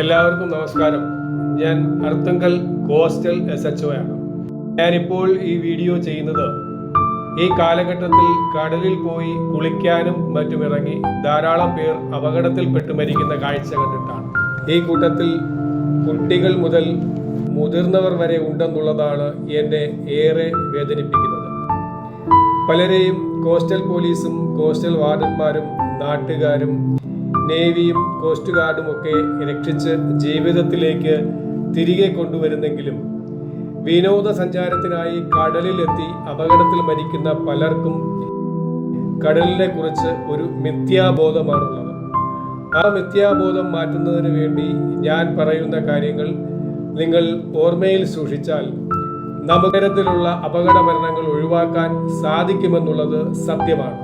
എല്ലാവർക്കും നമസ്കാരം. ഞാൻ Arthunkal coastal S H O ആണ്. ഞാനിപ്പോൾ ഈ വീഡിയോ ചെയ്യുന്നത് ഈ കാലഘട്ടത്തിൽ കടലിൽ പോയി കുളിക്കാനും മറ്റും ഇറങ്ങി ധാരാളം പേർ അപകടത്തിൽപ്പെട്ട് മരിക്കുന്ന കാഴ്ച കണ്ടിട്ടാണ്. ഈ കൂട്ടത്തിൽ കുട്ടികൾ മുതൽ മുതിർന്നവർ വരെ ഉണ്ടെന്നുള്ളതാണ് എന്നെ ഏറെ വേദനിപ്പിക്കുന്നത്. പലരെയും കോസ്റ്റൽ പോലീസും കോസ്റ്റൽ വാർഡന്മാരും നാട്ടുകാരും നേവിയും കോസ്റ്റ് ഗാർഡും ഒക്കെ രക്ഷിച്ച് ജീവിതത്തിലേക്ക് തിരികെ കൊണ്ടുവരുന്നെങ്കിലും വിനോദസഞ്ചാരത്തിനായി കടലിലെത്തി അപകടത്തിൽ മരിക്കുന്ന പലർക്കും കടലിനെ കുറിച്ച് ഒരു മിഥ്യാബോധമാണുള്ളത്. ആ മിഥ്യാബോധം മാറ്റുന്നതിന് വേണ്ടി ഞാൻ പറയുന്ന കാര്യങ്ങൾ നിങ്ങൾ ഓർമ്മയിൽ സൂക്ഷിച്ചാൽ നമുക്കരത്തിലുള്ള അപകട മരണങ്ങൾ ഒഴിവാക്കാൻ സാധിക്കുമെന്നുള്ളത് സത്യമാണ്.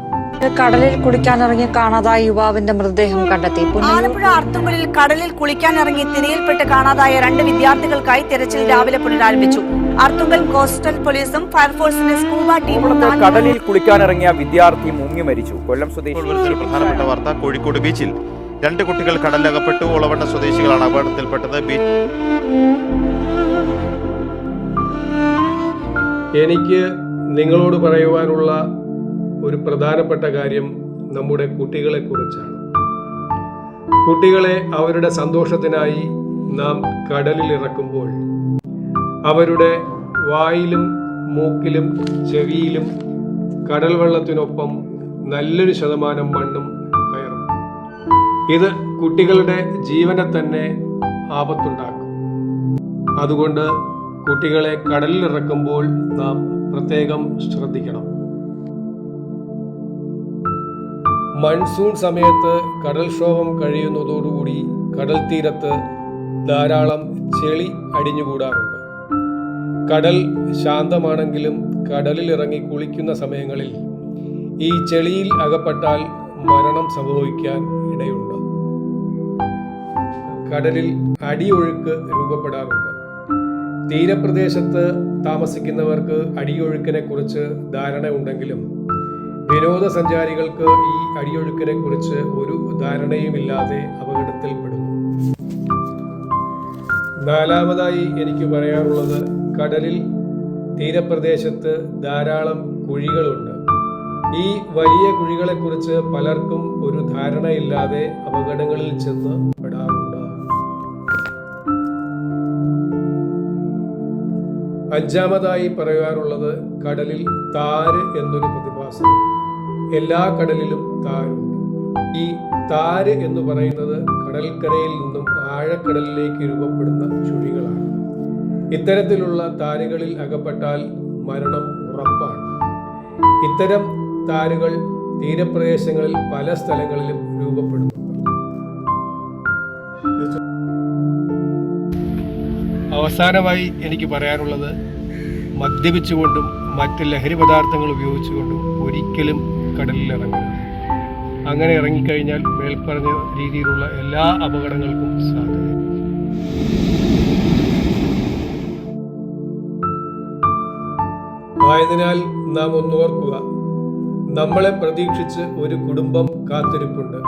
കടലിൽ കുളിക്കാനിറങ്ങി കാണാതായ യുവാവിന്റെ മൃതദേഹം കണ്ടെത്തി. ആലപ്പുഴ അർത്തുങ്കലിൽ കടലിൽ കുളിക്കാനിറങ്ങി തിരയിൽപ്പെട്ട് കാണാതായ രണ്ട് വിദ്യാർത്ഥികൾക്കായി തിരച്ചിൽ രാവിലെ പുനരാരംഭിച്ചു. അർത്തുങ്കൽ കോസ്റ്റൽ പോലീസും ഫയർഫോഴ്സിന്റെ സ്കൂബ ടീമും കടലിൽ കുളിക്കാനിറങ്ങിയ വിദ്യാർത്ഥി മുങ്ങി മരിച്ചു. കൊല്ലം സ്വദേശി പ്രധാനപ്പെട്ട വാർത്ത കോഴിക്കോട് ബീച്ചിൽ രണ്ട് കുട്ടികൾ കടലകപ്പെട്ടു ഒളവണ്ണ സ്വദേശികളാണ് അപകടത്തിൽപ്പെട്ടത്. ബീച്ച് എനിക്ക് നിങ്ങളോട് പറയുവാനുള്ള ഒരു പ്രധാനപ്പെട്ട കാര്യം നമ്മുടെ കുട്ടികളെ കുറിച്ചാണ്. കുട്ടികളെ അവരുടെ സന്തോഷത്തിനായി നാം കടലിൽ ഇറക്കുമ്പോൾ അവരുടെ വായിലും മൂക്കിലും ചെവിയിലും കടൽ വെള്ളത്തിനൊപ്പം നല്ലൊരു ശതമാനം മണ്ണും കയറും. ഇത് കുട്ടികളുടെ ജീവനെ തന്നെ ആപത്തുണ്ടാക്കും. അതുകൊണ്ട് കുട്ടികളെ കടലിൽ ഇറക്കുമ്പോൾ നാം പ്രത്യേകം ശ്രദ്ധിക്കണം. മൺസൂൺ സമയത്ത് കടൽക്ഷോഭം കഴിയുന്നതോടുകൂടി കടൽ തീരത്ത് ധാരാളം ചെളി അടിഞ്ഞുകൂടാറുണ്ട്. കടൽ ശാന്തമാണെങ്കിലും കടലിൽ ഇറങ്ങി കുളിക്കുന്ന സമയങ്ങളിൽ ഈ ചെളിയിൽ അകപ്പെട്ടാൽ മരണം സംഭവിക്കാൻ ഇടയുണ്ട്. കടലിൽ അടിയൊഴുക്ക് രൂപപ്പെടാറുണ്ട്. തീരപ്രദേശത്ത് താമസിക്കുന്നവർക്ക് അടിയൊഴുക്കിനെ കുറിച്ച് ധാരണ ഉണ്ടെങ്കിലും വിനോദസഞ്ചാരികൾക്ക് ഈ അടിയൊഴുക്കിനെ കുറിച്ച് ഒരു ധാരണയുമില്ലാതെ അപകടത്തിൽപ്പെടുന്നു. നാലാമതായി എനിക്ക് പറയാനുള്ളത് കടലിൽ തീരപ്രദേശത്ത് ധാരാളം കുഴികളുണ്ട്. ഈ വലിയ കുഴികളെക്കുറിച്ച് പലർക്കും ഒരു ധാരണയില്ലാതെ അപകടങ്ങളിൽ ചെന്ന് പെടാറുണ്ട്. അഞ്ചാമതായി പറയാറുള്ളത് കടലിൽ താര് എന്നൊരു പ്രതിഭാസം. എല്ലാ കടലിലും താരുണ്ട്. ഈ താര് എന്ന് പറയുന്നത് കടൽക്കരയിൽ നിന്നും ആഴക്കടലിലേക്ക് രൂപപ്പെടുന്ന ചുഴികളാണ്. ഇത്തരത്തിലുള്ള താരുകളിൽ അകപ്പെട്ടാൽ മരണം ഉറപ്പാണ്. ഇത്തരം താരുകൾ തീരപ്രദേശങ്ങളിൽ പല സ്ഥലങ്ങളിലും രൂപപ്പെടുന്നു. അവസാനമായി എനിക്ക് പറയാനുള്ളത് മദ്യപിച്ചുകൊണ്ടും മറ്റ് ലഹരി പദാർത്ഥങ്ങൾ ഉപയോഗിച്ചുകൊണ്ട് ഒരിക്കലും കടലിൽ ഇറങ്ങും അങ്ങനെ ഇറങ്ങിക്കഴിഞ്ഞാൽ മേൽപ്പറഞ്ഞ രീതിയിലുള്ള എല്ലാ അപകടങ്ങൾക്കും സാധ്യത. ആയതിനാൽ നാം ഒന്നോർക്കുക നമ്മളെ പ്രതീക്ഷിച്ച് ഒരു കുടുംബം കാത്തിരിപ്പുണ്ട്.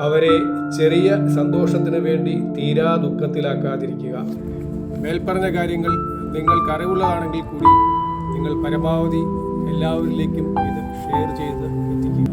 അവരെ ചെറിയ സന്തോഷത്തിന് വേണ്ടി തീരാ ദുഃഖത്തിലാക്കാതിരിക്കുക. മേൽപ്പറഞ്ഞ കാര്യങ്ങൾ നിങ്ങൾക്ക് അറിവുള്ളതാണെങ്കിൽ കൂടി നിങ്ങൾ പരമാവധി എല്ലാവരിലേക്കും ഇത് ഷെയർ ചെയ്ത് എത്തിക്കുക